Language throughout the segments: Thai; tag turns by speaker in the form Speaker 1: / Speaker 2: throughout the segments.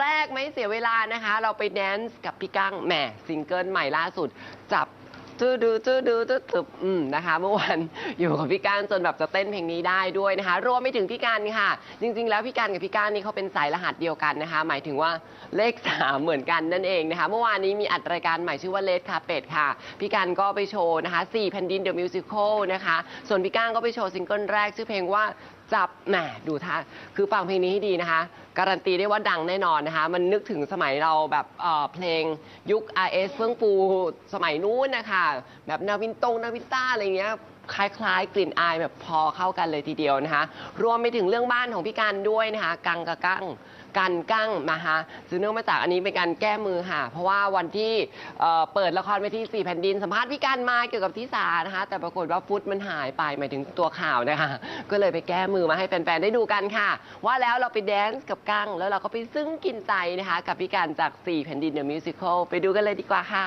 Speaker 1: แรกไม่เสียเวลานะคะ เราไปแดนซ์กับพี่กั้งแหมซิงเกิลใหม่ล่าสุด จับตื้อดูตื้อดูตื้อตึบอืมนะคะ เมื่อวานอยู่กับพี่การจนแบบจะเต้นเพลงนี้ได้ด้วยนะคะ รวมไปถึงพี่การค่ะ จริง ๆ แล้วพี่การกับพี่การนี่เขาเป็นสายรหัสเดียวกันนะคะ หมายถึงว่าเลขสามเหมือนกันนั่นเองนะคะ เมื่อวานนี้มีอัดรายการใหม่ชื่อว่าเลดคาเป็ดค่ะ พี่การก็ไปโชว์นะคะสี่แผ่นดินเดอะมิวสิควลนะคะ ส่วนพี่ก้างก็ไปโชว์ซิงเกิลแรกชื่อเพลงว่า จับแหมดูท่าคือฟังเพลงนี้ให้ดีนะคะ การันตีได้ว่าดังแน่นอนนะคะ มันนึกถึงสมัยเราแบบเอ่อเพลงยุค RS เฟื่องฟูสมัยนู้นนะคะแบบนาวินตงนาวินต้าอะไรเงี้ยคล้ายๆ กลิ่นอายแบบพอเข้ากันเลยทีเดียวนะคะ รวมไปถึงเรื่องบ้านของพี่การด้วยนะคะ กังกับกัง กันกั้งมาฮะซึ่งเนื่องมาจากอันนี้เป็นการแก้มือค่ะ เพราะว่าวันที่เอ่อเปิดละครเวทีสี่แผ่นดินสัมภาษณ์พี่กันมาเกี่ยวกับทิสานะคะ แต่ปรากฏว่าฟุตมันหายไปหมายถึงตัวข่าวนะคะ ก็เลยไปแก้มือมาให้แฟนๆได้ดูกันค่ะ ว่าแล้วเราไปแดนซ์กับกั้ง แล้วเราก็ไปซึ้งกินใจนะคะ กับพี่กันจากสี่แผ่นดินเดอะมิวสิควลไปดูกันเลยดีกว่าค่ะ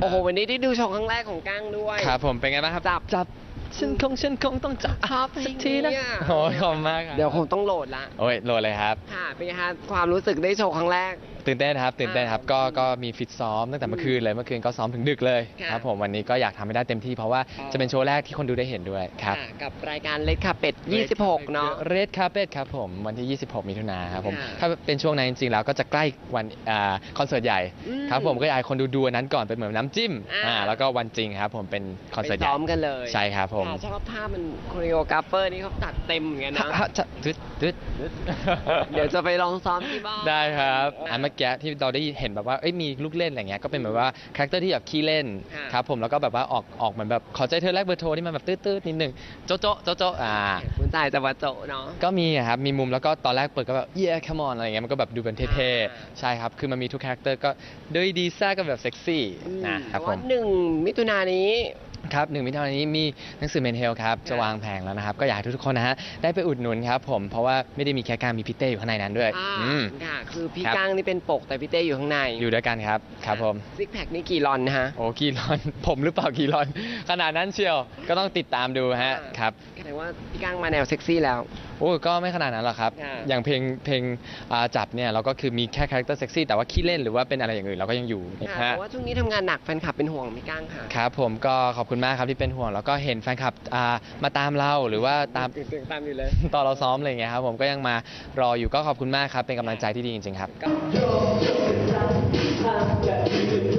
Speaker 1: โอ้โหวันนี้ได้ดูโชว์ครั้งแรกของกั้งด้วย
Speaker 2: ครับผมเป็นไงบ้างครับ
Speaker 1: จับ
Speaker 2: จับ ฉันคงฉันคงต้องจับ
Speaker 1: ชอบเพล
Speaker 2: สั
Speaker 1: ง
Speaker 2: กทีนะ
Speaker 1: นี้อะ
Speaker 2: โอ้ยขอบคุณมากครับ
Speaker 1: เดี๋ยวคงต้องโหลดละ
Speaker 2: โอ้ยโหลดเลยครับ
Speaker 1: ค่ะเป็นไงคะความรู้สึกได้โชว์ครั้งแรก
Speaker 2: ตื่นเต้นครับตื่นเต้นครับ
Speaker 1: อ่า
Speaker 2: ก็ก็มีฟิตซ้อมตั้งแต่เมื่อคืนเลยเมื่อคืนก็ซ้อมถึงดึกเลย
Speaker 1: ค่ะ
Speaker 2: ครับผมวันนี้ก็อยากทำให้ได้เต็มที่เพราะว่า
Speaker 1: อ๋อ
Speaker 2: จะเป็นโชว์แรกที่คนดูได้เห็นด้วยครับ
Speaker 1: ค่ะกับรายการเล็กคาเป็ด 26 เนาะ
Speaker 2: เรดคาเ e ตครับผมวันที่ 26 มิถุนาครับผม
Speaker 1: ค่ะ
Speaker 2: ถ้าเป็นช่วงนั้นจริงๆแล้วก็จะใกล้วันอ่าคอนเสิร์ตใหญ่
Speaker 1: อืม
Speaker 2: ครับผมก็อยากให้คนดูดูอันนั้นก่อนเป็นเหมือนน้ำจิ้ม
Speaker 1: อ่า
Speaker 2: อ่าแล้วก็วันจริงครับผมเป็นคอน
Speaker 1: ไป
Speaker 2: เสิร์ตใหญ่
Speaker 1: ซ้อมกันเลย
Speaker 2: ใช่ครับผม
Speaker 1: ค่ะชอบท่ามันโคเรโอกราฟเฟอร์นี่เขาตัดเต็มเหมือนกันนะ
Speaker 2: ฮะจะตึ๊ด ตึ๊ดตึ๊ด
Speaker 1: เดี๋ยวจะไปลองซ้อมที่บ้าน
Speaker 2: ได้ครับอันเมื่อกี้ที่เราได้เห็นแบบว่าเอ้ยมีลูกเล่นอะไรเงี้ยก็เป็นแบบว่าคาแรคเตอร์ที่แบบขี้เล่น
Speaker 1: ค่ะ
Speaker 2: ครับผมแล้วก็แบบว่าออกออกเหมือนแบบขอใจเธอแลกเบอร์โทรที่มันแบบตื้อๆนิดนึงโจ๊ะโจ๊ะโจ๊ะโจ๊ะอ่า
Speaker 1: คุณจ่ายจะว่าโจะเนาะ
Speaker 2: ก็มีอะครับมีมุมแล้วก็ตอนแรกเปิดก็แบบ yeah come on อะไรเงี้ยมันก็แบบดูเป็นเท่
Speaker 1: อ่า
Speaker 2: ๆใช่ครับคือมันมีทุกคาแรคเตอร์ก็ด้วยดีซ่าก็แบบเซ็กซี่นะครับผ
Speaker 1: ว่ามหนึ่งมิถุนายนนี้
Speaker 2: ครับหนึ่งมิถุนายนนี้มีหนังสือเมนเฮลครับจะวางแผงแล้วนะครับก็อยากให้ทุกๆคนนะฮะได้ไปอุดหนุนครับผมเพราะว่าไม่ได้มีแค่การมีพี่เต้อยู่ข้างในนั้นด้วย
Speaker 1: อ่า
Speaker 2: อืม
Speaker 1: ค่ะ คือพี่
Speaker 2: ครับ
Speaker 1: ก้างนี่เป็นปกแต่พี่เต้อยู่ข้างใน
Speaker 2: อยู่ด้วยกันครับครับผม
Speaker 1: ซิกแพคนี่กี่ลอนนะฮะ
Speaker 2: โอ้กีรอน ผมหรือเปล่ากีรอน ขนาดนั้นเชียวก็ต้องติดตามดูฮะ
Speaker 1: อ่า
Speaker 2: ครับ
Speaker 1: แสดงว่าพี่ก้างมาแนวเซ็กซี่แล้ว
Speaker 2: โอ้ก็ไม่ขนาดนั้นหรอกครับ
Speaker 1: ค่ะ
Speaker 2: อย่างเพลงเพลงอ่าจับเนี่ยเราก็คือมีแค่คาแรคเตอร์เซ็กซี่แต่ว่าขี้เล่นหรือว่าเป็นอะไรอย่างอื่นเราก็ยังอยู่
Speaker 1: ค่ะ
Speaker 2: ฮะ
Speaker 1: เพราะว่าช่วงนี้ทำงานหนักแฟนคลับเป็นห่วงพี่ก้างค่ะ
Speaker 2: ครับผมก็ขอบคุณมากครับที่เป็นห่วง แล้วก็เห็นแฟนคลับอ่ามาตามเราหรือว่าตาม
Speaker 1: ตึงๆตามอยู่เลย
Speaker 2: ตอนเราซ้อมอะไรอย่างเงี้ยครับผมก็ยังมารออยู่ก็ขอบคุณมากครับ เป็นกำลังใจที่ดีจริงๆครับ
Speaker 1: นี่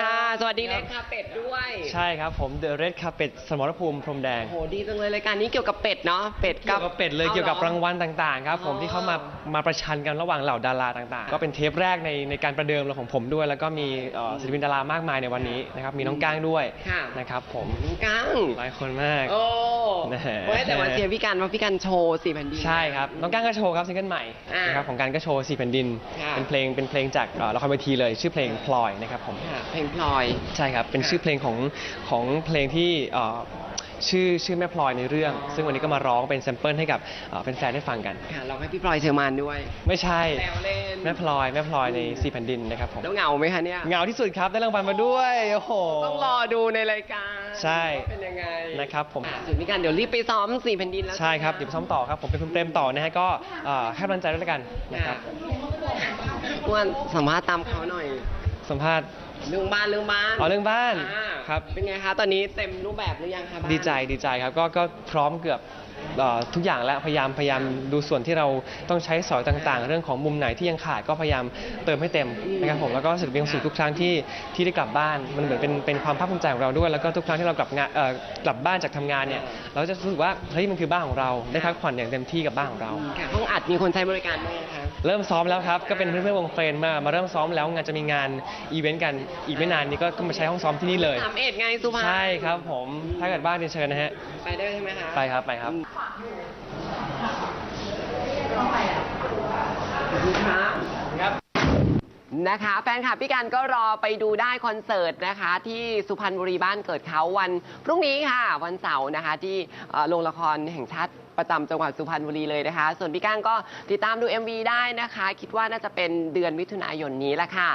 Speaker 1: ค่ะ สวัสดีเล็กคาเป็ดด้วย
Speaker 3: ใช่ครับผม The Red Carpet สมรภูมิพรมแดง
Speaker 1: โอ้โหดีจังเลยรายการนี้เกี่ยวกับเป็ดเนาะเป็ดกั
Speaker 3: เกี่
Speaker 1: บ
Speaker 3: ยวกับเป็ดเลยเกี่ยวกับรางวัลต่างๆครับผม
Speaker 1: อ๋อ
Speaker 3: ที่เขามามาประชันกันระหว่างเหล่าดาราต่างๆ ก็เป็นเทปแรกในในการประเดิมของผมด้วย แล้วก็มีเอ่อศิลปินดารามากมายในวันนี้นะครับมีน้องก้างด้วย
Speaker 1: ค่ะ
Speaker 3: นะครับผม
Speaker 1: น้องกัง
Speaker 3: หลายคนมาก
Speaker 1: โอ้
Speaker 3: แน่
Speaker 1: เว้ยแต่ว่าเชียร์พี่กันว่าพี่กันโชว์สี่แผ่นดิน
Speaker 3: ใช่ครับน้องก้างก็โชว์ครับซิงเกิลใหม่
Speaker 1: อ่าน
Speaker 3: นะครับของการก็โชว์สี่แผ่นดิน
Speaker 1: ค่ะ
Speaker 3: เป็นเพลงเป็นเพลงจากเอ่อละครเวทีเลย ชื่อเพลงพลอยนะครับผม
Speaker 1: ค่ะเพลงพลอย
Speaker 3: ใช่ครับ เป็น
Speaker 1: ค่ะ
Speaker 3: ชื่อเพลงของของเพลงที่เอ่อชื่อชื่อแม่พลอยในเรื่อง ซึ่งวันนี้ก็มาร้องเป็นแซมเปิลให้กับเอ่อแฟนๆได้ฟังกัน
Speaker 1: ค่ะเราให้พี่พลอยเชอร์มานด้วย
Speaker 3: ไม่ใช่
Speaker 1: แซวเล่น
Speaker 3: แม่พลอยแม่พลอยในสี่แผ่นดินนะครับผม
Speaker 1: แล้วเหงาไหมคะเนี่ย
Speaker 3: เหงาที่สุดครับได้รางวัลมาด้วยโอ้โห
Speaker 1: ต้องรอดูในรายการ
Speaker 3: ใช่
Speaker 1: ว่าเป็นยังไง
Speaker 3: นะครับผม
Speaker 1: อะส่วนพี่การเดี๋ยวรีบไปซ้อมสี่แผ่นดินแล้ว
Speaker 3: ใช่ครับ เดี๋ยวไปซ้อมต่อครับ ผมเป็นคุณเปรมต่อนะฮะ ก็เอ่อให้กำลังใจด้วยแล้วกันนะครับ
Speaker 1: อ้วนสัมภาษณ์ตามเขาหน่อย
Speaker 3: สัมภาษณ์
Speaker 1: เรื่องบ้านเรื่องบ้าน
Speaker 3: อ๋อเรื่องบ้าน
Speaker 1: อ่า
Speaker 3: ครับ
Speaker 1: เป็นไงคะตอนนี้เต็มรูปแบบหรือยังคะบ้าน
Speaker 3: ดีใจดีใจครับก็ก็พร้อมเกือบเอ่อทุกอย่างแล้วพยายามพยายามดูส่วนที่เราต้องใช้สอยต่างๆ เรื่องของมุมไหนที่ยังขาดก็พยายามเติมให้เต็มนะครับผมแล้วก็รู้สึกมีความสุขทุกครั้งที่ที่ได้กลับบ้านมันเหมือนเป็นเป็นความภาคภูมิใจของเราด้วย แล้วก็ทุกครั้งที่เรากลับงานเอ่อกลับบ้านจากทำงานเนี่ยเราจะรู้สึกว่าเฮ้ยมันคือบ้านของเราได้พักผ่อนอย่างเต็มที่กับบ้านของเรา
Speaker 1: ค่ะห้องอัดมีคนใช้บริการบ้างไหมคะ
Speaker 3: เริ่มซ้อมแล้วครับ ก็เป็นเพื่อนๆวงเฟรนมา มาเริ่มซ้อมแล้วงานจะมีงานอีเวนต์กันอีกไม่นานนี้ก็ก็มาใช้ห้องซ้อมที่นี่เลย
Speaker 1: สามเอ็ดไงสุพรรณ
Speaker 3: ใช่ครับผมถ้าเกิดบ้านเรียนเชิญนะฮะ
Speaker 1: ไปได้ใช่ไหมคะ
Speaker 3: ไปครับไปครับ
Speaker 1: ครับ นะคะแฟนคลับพี่กันก็รอไปดูได้คอนเสิร์ตนะคะ ที่สุพรรณบุรีบ้านเกิดเขาวันพรุ่งนี้ค่ะ วันเสาร์นะคะ ที่เอ่อโรงละครแห่งชาติประจำจังหวัดสุพรรณบุรีเลยนะคะ ส่วนพี่ก้างก็ติดตามดู MV ได้นะคะ คิดว่าน่าจะเป็นเดือนมิถุนายนนี้แหละค่ะ